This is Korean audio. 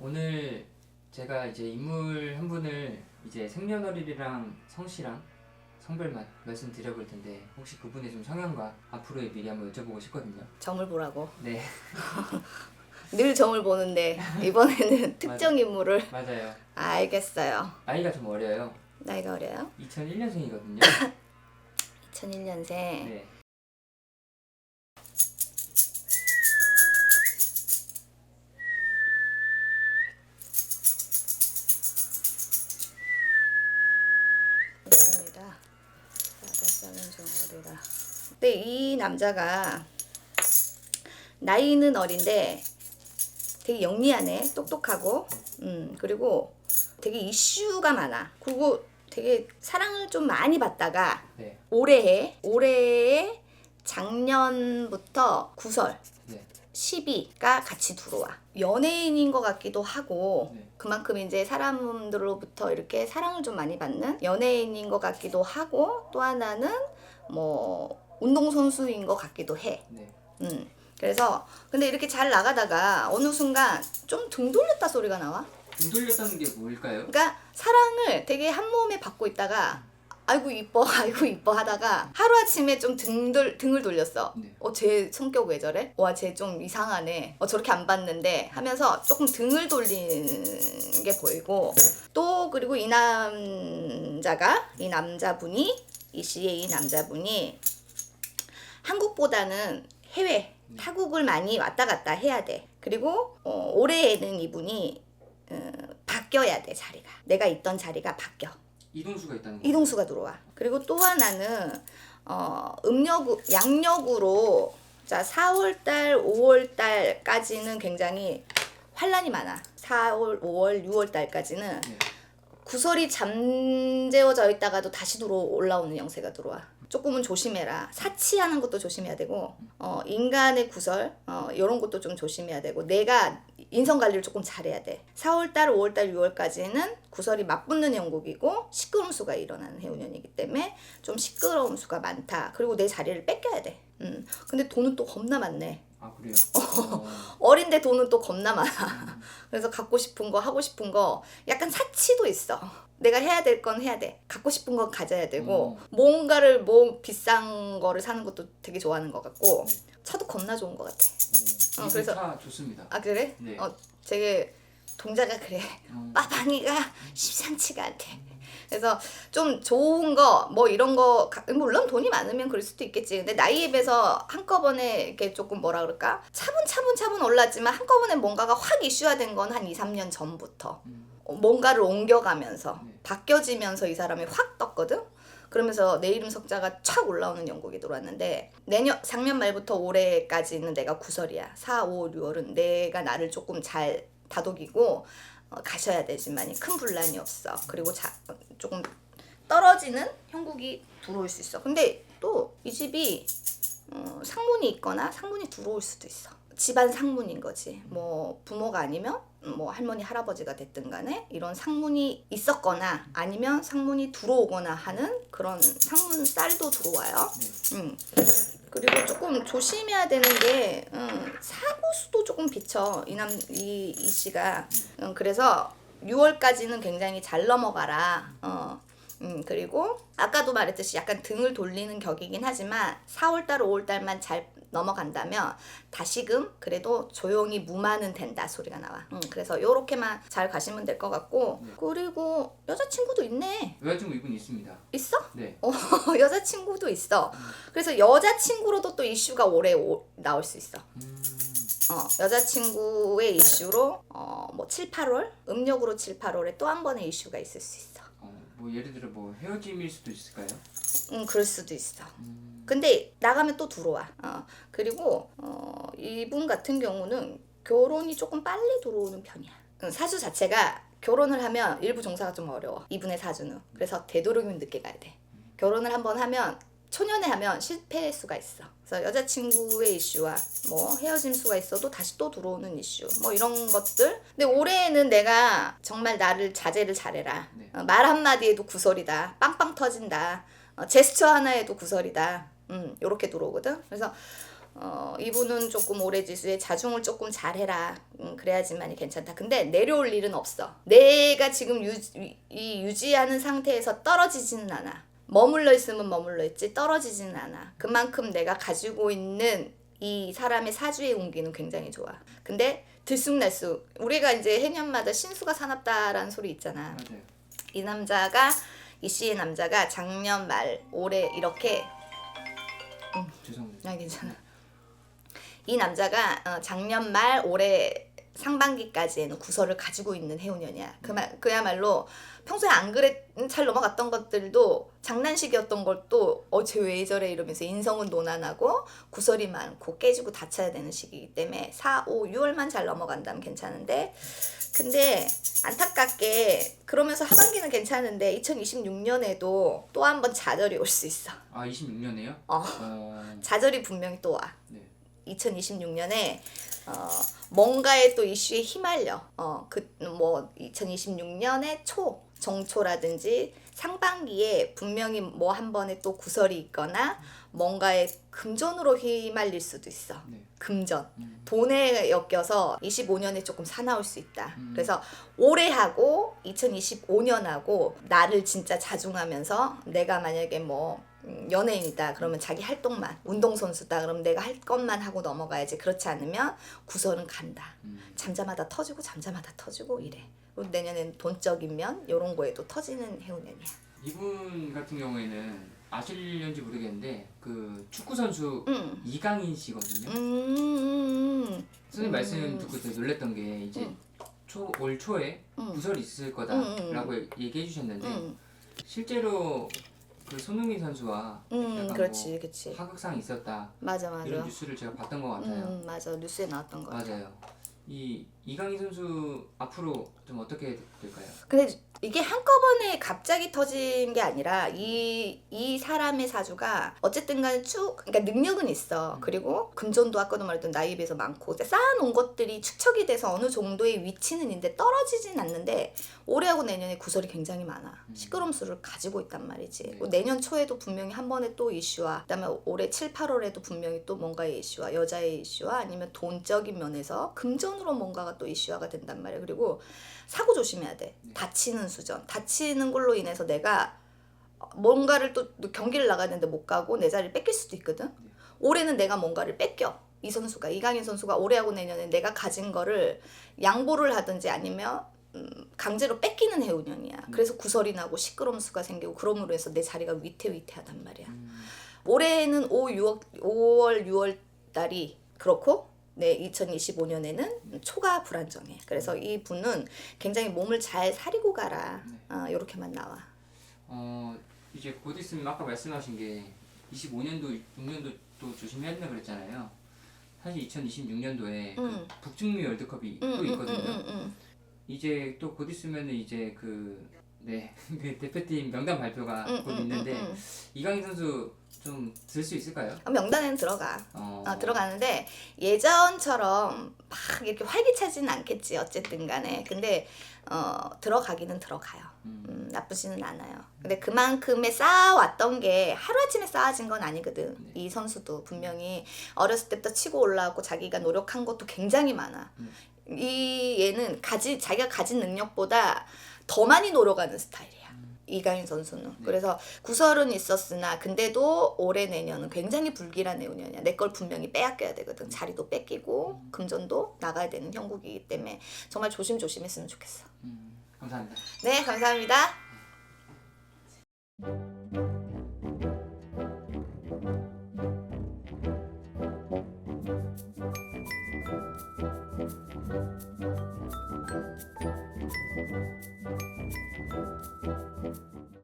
오늘 제가 이제 인물 한 분을 이제 생년월일이랑 성씨랑 성별만 말씀드려 볼 텐데 혹시 그분의 좀 성향과 앞으로의 미래 한번 여쭤보고 싶거든요. 점을 보라고. 네, 늘 점을 보는데 이번에는 특정 인물을 맞아요. 알겠어요. 나이가 좀 어려요. 나이가 어려요? 2001년생이거든요. 2001년생. 네. 나달사는 정어리라. 근데 이 남자가 나이는 어린데 되게 영리하네, 똑똑하고, 음 그리고 되게 이슈가 많아. 그리고 되게 사랑을 좀 많이 받다가 네. 올해에 올해에 작년부터 구설 네. 12가 같이 들어와. 연예인인 것 같기도 하고 네. 그만큼 이제 사람들로부터 이렇게 사랑을 좀 많이 받는 연예인인 것 같기도 하고 또 하나는 뭐 운동선수인 것 같기도 해. 네. 음. 그래서 근데 이렇게 잘 나가다가 어느 순간 좀 등 돌렸다 소리가 나와. 등 돌렸다는 게 뭘까요? 그러니까 사랑을 되게 한 몸에 받고 있다가 아이고 이뻐 아이고 이뻐 하다가 하루아침에 좀 등들, 등을 돌렸어 네. 어쟤 성격 왜 저래? 와 쟤 좀 이상하네 어 저렇게 안 봤는데 하면서 조금 등을 돌리는 게 보이고 또 그리고 이 남자가 이 남자분이 이 씨의 이 남자분이 한국보다는 해외 타국을 많이 왔다 갔다 해야 돼. 그리고 어, 올해에는 이분이 어, 바뀌어야 돼 자리가. 내가 있던 자리가 바뀌어. 이동수가 있다는 거. 이동수가 들어와. 그리고 또 하나는 어, 음력우 양력으로 자 4월달, 5월달까지는 굉장히 환란이 많아. 4월, 5월, 6월달까지는 네. 구설이 잠재워져 있다가도 다시 들어 올라오는 영세가 들어와. 조금은 조심해라. 사치하는 것도 조심해야 되고, 어, 인간의 구설, 어, 이런 것도 좀 조심해야 되고, 내가 인성 관리를 조금 잘해야 돼. 4월달, 5월달, 6월까지는 구설이 맞붙는 형국이고, 시끄러움 수가 일어나는 해운년이기 때문에 좀 시끄러움 수가 많다. 그리고 내 자리를 뺏겨야 돼. 음. 근데 돈은 또 겁나 많네. 아 그래요? 어. 어린데 돈은 또 겁나 많아. 그래서 갖고 싶은 거, 하고 싶은 거, 약간 사치도 있어. 내가 해야 될 건 해야 돼. 갖고 싶은 건 가져야 되고, 음. 뭔가를 뭐 비싼 거를 사는 것도 되게 좋아하는 것 같고, 차도 겁나 좋은 것 같아. 어, 어, 그래서- 차 좋습니다. 아, 그래? 네. 어, 되게 동자가 그래. 어. 빠방이가 심상치가 않대. 그래서 좀 좋은 거, 뭐 이런 거, 가- 물론 돈이 많으면 그럴 수도 있겠지. 근데 나이에 비해서 한꺼번에 이렇게 조금 뭐라 그럴까? 차분차분차분 올랐지만 한꺼번에 뭔가가 확 이슈화된 건 한 2, 3년 전부터. 음. 어, 뭔가를 옮겨가면서 네. 바뀌어지면서 이 사람이 확 떴거든. 그러면서 내 이름 석자가 촥 올라오는 영국이 들어왔는데 내년 작년 말부터 올해까지는 내가 구설이야. 4, 5, 6월은 내가 나를 조금 잘 다독이고 어, 가셔야 되지만 큰 분란이 없어. 그리고 자, 어, 조금 떨어지는 형국이 들어올 수 있어. 근데 또 이 집이 어, 상문이 있거나 상문이 들어올 수도 있어. 집안 상문인 거지. 뭐 부모가 아니면 뭐 할머니 할아버지가 됐든 간에 이런 상문이 있었거나 아니면 상문이 들어오거나 하는 그런 상문 쌀도 들어와요. 네. 음. 그리고 조금 조심해야 되는 게 음, 사고 수도 조금 비쳐 이남 이 이 씨가 음, 그래서 6월까지는 굉장히 잘 넘어가라. 어. 음, 그리고 아까도 말했듯이 약간 등을 돌리는 격이긴 하지만 4월달, 5월달만 잘 넘어간다면 다시금 그래도 조용히 무마는 된다 소리가 나와. 음, 그래서 요렇게만 잘 가시면 될 것 같고 네. 그리고 여자친구도 있네. 여자친구 이분 있습니다. 있어? 네. 어, 여자친구도 있어. 그래서 여자친구로도 또 이슈가 올해 오, 나올 수 있어. 음. 어, 여자친구의 이슈로 어, 뭐 7, 8월 음력으로 7, 8월에 또 한 번의 이슈가 있을 수 있어. 어, 뭐 예를 들어 뭐 헤어짐일 수도 있을까요? 음, 그럴 수도 있어. 음. 근데 나가면 또 들어와. 어, 그리고 어, 이분 같은 경우는 결혼이 조금 빨리 들어오는 편이야. 음, 사주 자체가 결혼을 하면 일부 종사가 좀 어려워. 이분의 사주는. 그래서 되도록이면 늦게 가야 돼. 결혼을 한번 하면 초년에 하면 실패 수가 있어. 그래서 여자친구의 이슈와 뭐 헤어짐 수가 있어도 다시 또 들어오는 이슈 뭐 이런 것들. 근데 올해에는 내가 정말 나를 자제를 잘해라. 네. 어, 말 한마디에도 구설이다. 빵빵 터진다. 어, 제스처 하나에도 구설이다. 음, 요렇게 들어오거든. 그래서 어, 이분은 조금 올해 지수에 자중을 조금 잘해라. 음, 그래야지만이 괜찮다. 근데 내려올 일은 없어. 내가 지금 유, 이 유지하는 상태에서 떨어지지는 않아. 머물러 있으면 머물러 있지 떨어지지는 않아. 그만큼 내가 가지고 있는 이 사람의 사주의 운기는 굉장히 좋아. 근데 들쑥날쑥 우리가 이제 해년마다 신수가 사납다라는 소리 있잖아. 맞아요. 이 남자가 이 씨의 남자가 작년 말 올해 이렇게 죄송합니다. 아 괜찮아. 이 남자가 어, 작년 말 올해 상반기까지에는 구설을 가지고 있는 해운년이야. 그만 그야말로 평소에 안 그랬 잘 넘어갔던 것들도 장난식이었던 것도 어쟤 왜 저래 이러면서 인성은 논란하고 구설이 많고 깨지고 다쳐야 되는 시기이기 때문에 4, 5, 6월만 잘 넘어간다면 괜찮은데 근데 안타깝게 그러면서 하반기는 괜찮은데 2026년에도 또 한 번 좌절이 올 수 있어. 아 26년에요? 어. 어. 좌절이 분명히 또 와. 네. 2026년에 어, 뭔가의 또 이슈에 휘말려. 어, 그뭐 2026년의 초, 정초라든지 상반기에 분명히 뭐 한 번에 또 구설이 있거나 뭔가의 금전으로 휘말릴 수도 있어. 네. 금전. 음. 돈에 엮여서 25년에 조금 사나울 수 있다. 음. 그래서 올해하고 2025년하고 나를 진짜 자중하면서 내가 만약에 뭐 음, 연예인이다 그러면 자기 활동만 운동선수다 그러면 내가 할 것만 하고 넘어가야지 그렇지 않으면 구설은 간다 음. 잠자마다 터지고 잠자마다 터지고 이래 그리고 내년엔 돈적인 면 이런 거에도 터지는 해운년이야 이분 같은 경우에는 아실는지 모르겠는데 그 축구 선수 음. 이강인 씨거든요. 음. 선생님 음. 말씀 듣고 되게 놀랬던 게 이제 음. 초, 올 초에 음. 구설이 있을 거다라고 얘기해 주셨는데 음. 실제로 그 손흥민 선수와 음. 약간 그렇지 뭐 그렇지 하극상이 있었다 맞아 맞아 이런 뉴스를 제가 봤던 것 같아요. 음, 맞아 뉴스에 나왔던 거 같아 맞아요. 이 이강인 선수 앞으로 좀 어떻게 될까요? 근데 이게 한꺼번에 갑자기 터진 게 아니라 이, 이 사람의 사주가 어쨌든 간에 쭉, 그러니까 능력은 있어. 그리고 금전도 아까도 말했던 나이에 비해서 많고 쌓아놓은 것들이 축적이 돼서 어느 정도의 위치는 있는데 떨어지진 않는데 올해하고 내년에 구설이 굉장히 많아. 시끄러움 수를 가지고 있단 말이지. 네. 그리고 내년 초에도 분명히 한 번에 또 이슈와 그다음에 올해 7, 8월에도 분명히 또 뭔가의 이슈와 여자의 이슈와 아니면 돈적인 면에서 금전으로 뭔가가 또 이슈화가 된단 말이야. 그리고 사고 조심해야 돼. 다치는 수전. 다치는 걸로 인해서 내가 뭔가를 또 경기를 나가는데 못 가고 내 자리를 뺏길 수도 있거든. 올해는 내가 뭔가를 뺏겨. 이 선수가 이강인 선수가 올해하고 내년에 내가 가진 거를 양보를 하든지 아니면 음, 강제로 뺏기는 해운년이야. 그래서 구설이 나고 시끄러움 수가 생기고 그럼으로 해서 내 자리가 위태위태하단 말이야. 음, 올해는 5, 6월, 5월, 6월 달이 그렇고 네, 2025년에는 초가 불안정해. 그래서 이 분은 굉장히 몸을 잘 사리고 가라. 어, 이렇게만 나와. 어 이제 곧 있으면 아까 말씀하신 게 25년도 6년도 또 조심해야 된다 그랬잖아요. 사실 2026년도에 음. 북중미 월드컵이 음, 또 음, 있거든요. 음, 음, 이제 또 곧 있으면은 이제 그 네, 그 대표팀 명단 발표가 음, 곧 음, 있는데 음, 음. 이강인 선수 좀 들 수 있을까요? 음. 명단에는 들어가. 어, 어, 들어가는데 예전처럼 막 이렇게 활기차지는 않겠지 어쨌든 간에 근데 어, 들어가기는 들어가요 음. 음, 나쁘지는 않아요 근데 그만큼의 쌓아왔던 게 하루아침에 쌓아진 건 아니거든 네. 이 선수도 분명히 어렸을 때부터 치고 올라왔고 자기가 노력한 것도 굉장히 많아 음. 이 얘는 가지 자기가 가진 능력보다 더 많이 노력하는 스타일이야. 음. 이강인 선수는. 네. 그래서 구설은 있었으나 근데도 올해 내년은 굉장히 불길한 내년이야. 내 걸 분명히 빼앗겨야 되거든. 자리도 뺏기고 금전도 나가야 되는 형국이기 때문에 정말 조심조심했으면 좋겠어. 음, 감사합니다. 네 감사합니다